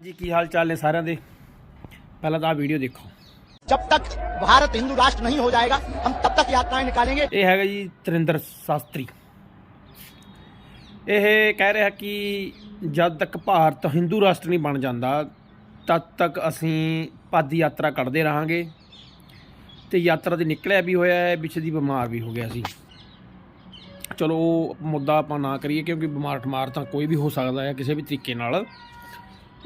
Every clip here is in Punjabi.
ਜੀ ਕੀ ਹਾਲ ਚਾਲ ਨੇ ਸਾਰਿਆਂ ਦੇ ਪਹਿਲਾਂ ਤਾਂ ਆ ਵੀਡੀਓ ਦੇਖੋ जब तक भारत हिंदू राष्ट्र नहीं हो जाएगा हम तब तक यात्राएं निकालेंगे ਇਹ ਹੈਗਾ ਜੀ ਤਰਿੰਦਰ ਸ਼ਾਸਤਰੀ ਇਹ ਕਹਿ ਰਿਹਾ ਕਿ ਜਦ ਤੱਕ ਭਾਰਤ ਹਿੰਦੂ ਰਾਸ਼ਟਰ ਨਹੀਂ ਬਣ ਜਾਂਦਾ ਤਦ ਤੱਕ ਅਸੀਂ ਪਦ ਯਾਤਰਾ ਕੱਢਦੇ ਰਹਾਂਗੇ ਤੇ ਯਾਤਰਾ ਤੇ ਨਿਕਲਿਆ ਵੀ ਹੋਇਆ ਹੈ ਵਿੱਚ ਦੀ ਬਿਮਾਰ ਵੀ ਹੋ ਗਿਆ ਸੀ ਚਲੋ ਉਹ ਮੁੱਦਾ ਆਪਾਂ ਨਾ ਕਰੀਏ ਕਿਉਂਕਿ ਬਿਮਾਰ ਠਮਾਰ ਤਾਂ ਕੋਈ ਵੀ ਹੋ ਸਕਦਾ ਹੈ ਕਿਸੇ ਵੀ ਤਰੀਕੇ ਨਾਲ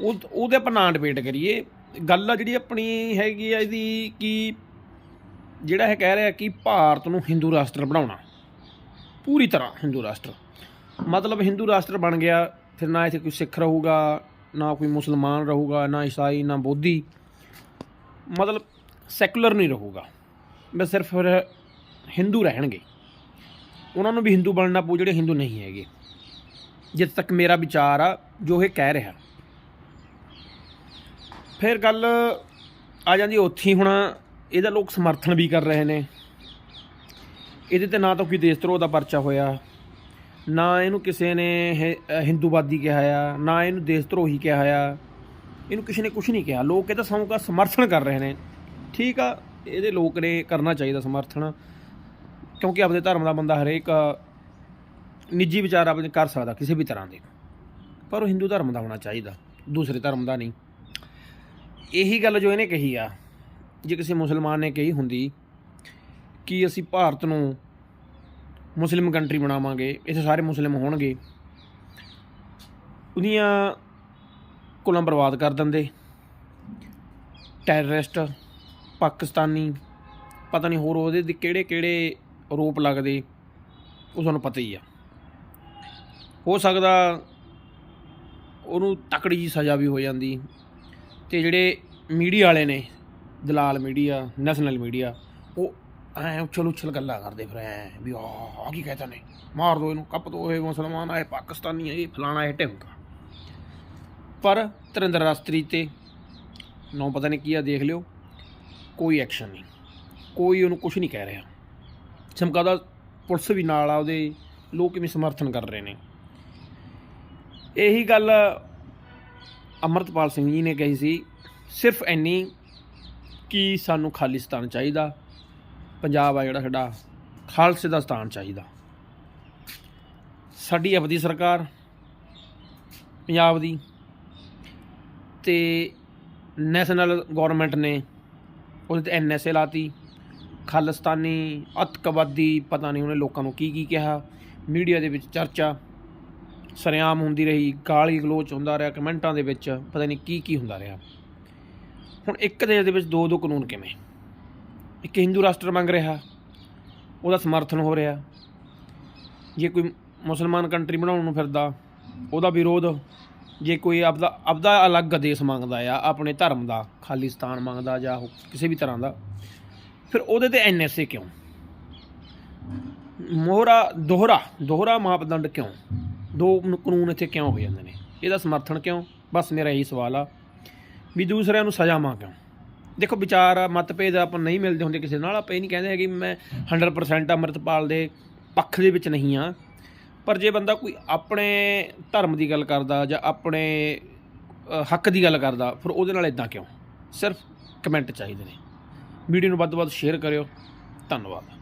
ਉਹ ਉਹਦੇ ਆਪਾਂ ਨਾਂ ਡਿਬੇਟ ਕਰੀਏ। ਗੱਲ ਆ ਜਿਹੜੀ ਆਪਣੀ ਹੈਗੀ ਆ ਇਹਦੀ ਕਿ ਜਿਹੜਾ ਇਹ ਕਹਿ ਰਿਹਾ ਕਿ ਭਾਰਤ ਨੂੰ ਹਿੰਦੂ ਰਾਸ਼ਟਰ ਬਣਾਉਣਾ। ਪੂਰੀ ਤਰ੍ਹਾਂ ਹਿੰਦੂ ਰਾਸ਼ਟਰ। ਮਤਲਬ ਹਿੰਦੂ ਰਾਸ਼ਟਰ ਬਣ ਗਿਆ, ਫਿਰ ਨਾ ਇੱਥੇ ਕੋਈ ਸਿੱਖ ਰਹੂਗਾ, ਨਾ ਕੋਈ ਮੁਸਲਮਾਨ ਰਹੂਗਾ, ਨਾ ਈਸਾਈ, ਨਾ ਬੋਧੀ। ਮਤਲਬ ਸੈਕੂਲਰ ਨਹੀਂ ਰਹੂਗਾ। ਬਸ ਸਿਰਫ ਫਿਰ ਹਿੰਦੂ ਰਹਿਣਗੇ। ਉਹਨਾਂ ਨੂੰ ਵੀ ਹਿੰਦੂ ਬਣਨਾ ਪਊ, ਜਿਹੜੇ ਹਿੰਦੂ ਨਹੀਂ ਹੈਗੇ। ਜਿੱਥੇ ਤੱਕ ਮੇਰਾ ਵਿਚਾਰ ਆ, ਜੋ ਇਹ ਕਹਿ ਰਿਹਾ ਫਿਰ ਗੱਲ ਆ ਜਾਂਦੀ ਉੱਥੇ ਹੁਣ, ਇਹਦਾ ਲੋਕ ਸਮਰਥਨ ਵੀ ਕਰ ਰਹੇ ਨੇ। ਇਹਦੇ ਤੇ ਨਾ ਤਾਂ ਕੋਈ ਦੇਸ਼ ਧਰੋਹ ਦਾ ਪਰਚਾ ਹੋਇਆ, ਨਾ ਇਹਨੂੰ ਕਿਸੇ ਨੇ ਹਿੰਦੂਵਾਦੀ ਕਿਹਾ ਆ, ਨਾ ਇਹਨੂੰ ਦੇਸ਼ ਧਰੋਹੀ ਕਿਹਾ ਆ। ਇਹਨੂੰ ਕਿਸੇ ਨੇ ਕੁਝ ਨਹੀਂ ਕਿਹਾ। ਲੋਕ ਇਹਦਾ ਸਮਾਂ ਦਾ ਸਮਰਥਨ ਕਰ ਰਹੇ ਨੇ। ਠੀਕ ਆ, ਇਹਦੇ ਲੋਕ ਨੇ ਕਰਨਾ ਚਾਹੀਦਾ ਸਮਰਥਨ, ਕਿਉਂਕਿ ਆਪਦੇ ਧਰਮ ਦਾ ਬੰਦਾ ਹਰੇਕ ਨਿੱਜੀ ਵਿਚਾਰ ਆਪਣੇ ਕਰ ਸਕਦਾ ਕਿਸੇ ਵੀ ਤਰ੍ਹਾਂ ਦੇ। ਪਰ ਉਹ ਹਿੰਦੂ ਧਰਮ ਦਾ ਹੋਣਾ ਚਾਹੀਦਾ, ਦੂਸਰੇ ਧਰਮ ਦਾ ਨਹੀਂ। ਇਹੀ ਗੱਲ ਜੋ ਇਹਨੇ ਕਹੀ ਆ, ਜੇ ਕਿਸੇ ਮੁਸਲਮਾਨ ਨੇ ਕਹੀ ਹੁੰਦੀ ਕਿ ਅਸੀਂ ਭਾਰਤ ਨੂੰ ਮੁਸਲਿਮ ਕੰਟਰੀ ਬਣਾਵਾਂਗੇ, ਇੱਥੇ ਸਾਰੇ ਮੁਸਲਿਮ ਹੋਣਗੇ, ਉਹਦੀਆਂ ਕੁਲਾਂ ਬਰਬਾਦ ਕਰ ਦਿੰਦੇ। ਟੈਰਰਿਸਟ ਪਾਕਿਸਤਾਨੀ, ਪਤਾ ਨਹੀਂ ਹੋਰ ਉਹਦੇ ਦੇ ਕਿਹੜੇ ਕਿਹੜੇ ਰੂਪ ਲੱਗਦੇ, ਉਹ ਤੁਹਾਨੂੰ ਪਤਾ ਹੀ ਆ। ਹੋ ਸਕਦਾ ਉਹਨੂੰ ਤਕੜੀ ਜੀ ਸਜ਼ਾ ਵੀ ਹੋ ਜਾਂਦੀ। ਤੇ ਜਿਹੜੇ ਮੀਡੀਆ ਵਾਲੇ ਨੇ, ਦਲਾਲ ਮੀਡੀਆ, ਨੈਸ਼ਨਲ ਮੀਡੀਆ, ਉਹ ਐ ਉਛਲ ਉਛਲ ਗੱਲਾਂ ਕਰਦੇ ਫਿਰ, ਐ ਵੀ ਆਹ ਕੀ ਕਹਤਾ ਨੇ? ਮਾਰ ਦੋ ਇਹਨੂੰ, ਕੱਪ ਦੋ ਇਹ ਮੁਸਲਮਾਨ ਆਏ ਪਾਕਿਸਤਾਨੀ, ਇਹ ਫਲਾਣਾ, ਇਹ ਢਿਮਕਾ। ਪਰ ਤਰਿੰਦਰ ਰਾਸ਼ਤਰੀ ਤੇ ਨੌ ਪਤਾ ਨਹੀਂ ਕੀ ਆ, ਦੇਖ ਲਿਓ, ਕੋਈ ਐਕਸ਼ਨ ਨਹੀਂ। ਕੋਈ ਉਹਨੂੰ ਕੁਝ ਨਹੀਂ ਕਹਿ ਰਿਹਾ। ਚਮਕਾਦਾ ਪੁਲਿਸ ਵੀ ਨਾਲ ਆ, ਉਹਦੇ ਲੋਕ ਵੀ ਸਮਰਥਨ ਕਰ ਰਹੇ ਨੇ। ਇਹੀ ਗੱਲ ਅਮਰਤਪਾਲ ਸਿੰਘ ਜੀ ਨੇ ਕਹੀ ਸੀ, ਸਿਰਫ ਇੰਨੀ ਕਿ ਸਾਨੂੰ ਖਾਲਿਸਤਾਨ ਚਾਹੀਦਾ, ਪੰਜਾਬ ਆ ਜਿਹੜਾ ਸਾਡਾ, ਖਾਲਸੇ ਦਾ ਸਥਾਨ ਚਾਹੀਦਾ। ਸਾਡੀ ਆਪਦੀ ਸਰਕਾਰ, ਪੰਜਾਬ ਦੀ, ਤੇ ਨੈਸ਼ਨਲ ਗਵਰਨਮੈਂਟ ਨੇ ਉਹਦੇ ਤੇ ਐਨਐਸਏ ਲਾਤੀ। ਖਾਲਿਸਤਾਨੀ ਅਤਕਵਾਦੀ, ਪਤਾ ਨਹੀਂ ਉਹਨੇ ਲੋਕਾਂ ਨੂੰ ਕੀ ਕੀ ਕਿਹਾ, ਮੀਡੀਆ ਦੇ ਵਿੱਚ ਚਰਚਾ। ਸਰਿਆਮ ਹੁੰਦੀ ਰਹੀ, ਗਾਲੀ ਗਲੋਚ ਹੁੰਦਾ ਰਿਹਾ ਕਮੈਂਟਾਂ ਦੇ ਵਿੱਚ, ਪਤਾ ਨਹੀਂ ਕੀ ਕੀ ਹੁੰਦਾ ਰਿਹਾ। ਹੁਣ ਇੱਕ ਦੇਸ਼ ਦੇ ਵਿੱਚ ਦੋ ਦੋ ਕਾਨੂੰਨ ਕਿਵੇਂ? ਇੱਕ ਹਿੰਦੂ ਰਾਸ਼ਟਰ ਮੰਗ ਰਿਹਾ, ਉਹਦਾ ਸਮਰਥਨ ਹੋ ਰਿਹਾ। ਜੇ ਕੋਈ ਮੁਸਲਮਾਨ ਕੰਟਰੀ ਬਣਾਉਣ ਨੂੰ ਫਿਰਦਾ, ਉਹਦਾ ਵਿਰੋਧ, ਜੇ ਕੋਈ ਆਪਦਾ ਆਪਦਾ ਅਲੱਗ ਦੇਸ਼ ਮੰਗਦਾ ਆ, ਆਪਣੇ ਧਰਮ ਦਾ ਖਾਲਿਸਤਾਨ ਮੰਗਦਾ ਜਾਂ ਕਿਸੇ ਵੀ ਤਰ੍ਹਾਂ ਦਾ, ਫਿਰ ਉਹਦੇ ਤੇ ਐਨਐਸਏ ਕਿਉਂ? ਮੋਹਰਾ, ਦੋਹਰਾ ਦੋਹਰਾ ਮਾਪਦੰਡ ਕਿਉਂ? ਦੋ ਕਾਨੂੰਨ ਇੱਥੇ ਕਿਉਂ ਹੋ ਜਾਂਦੇ ਨੇ? ਇਹਦਾ ਸਮਰਥਨ ਕਿਉਂ? ਬਸ ਮੇਰਾ ਇਹੀ ਸਵਾਲ ਆ। ਵੀ ਦੂਸਰਿਆਂ ਨੂੰ ਸਜ਼ਾਵਾਂ ਕਿਉਂ? ਦੇਖੋ ਵਿਚਾਰ ਆ, ਮਤਭੇਦ ਆਪਾਂ ਨਹੀਂ ਮਿਲਦੇ ਹੁੰਦੇ ਕਿਸੇ ਨਾਲ। ਆਪਾਂ ਇਹ ਨਹੀਂ ਕਹਿੰਦੇ ਹੈਗੇ ਵੀ ਮੈਂ 100% ਅੰਮ੍ਰਿਤਪਾਲ ਦੇ ਪੱਖ ਦੇ ਵਿੱਚ ਨਹੀਂ ਆ। ਪਰ ਜੇ ਬੰਦਾ ਕੋਈ ਆਪਣੇ ਧਰਮ ਦੀ ਗੱਲ ਕਰਦਾ ਜਾਂ ਆਪਣੇ ਹੱਕ ਦੀ ਗੱਲ ਕਰਦਾ ਫਿਰ ਉਹਦੇ ਨਾਲ ਇਦਾਂ ਕਿਉਂ? ਸਿਰਫ ਕਮੈਂਟ ਚਾਹੀਦੇ ਨੇ। ਵੀਡੀਓ ਨੂੰ ਵੱਧ ਤੋਂ ਵੱਧ ਸ਼ੇਅਰ ਕਰਿਓ। ਧੰਨਵਾਦ।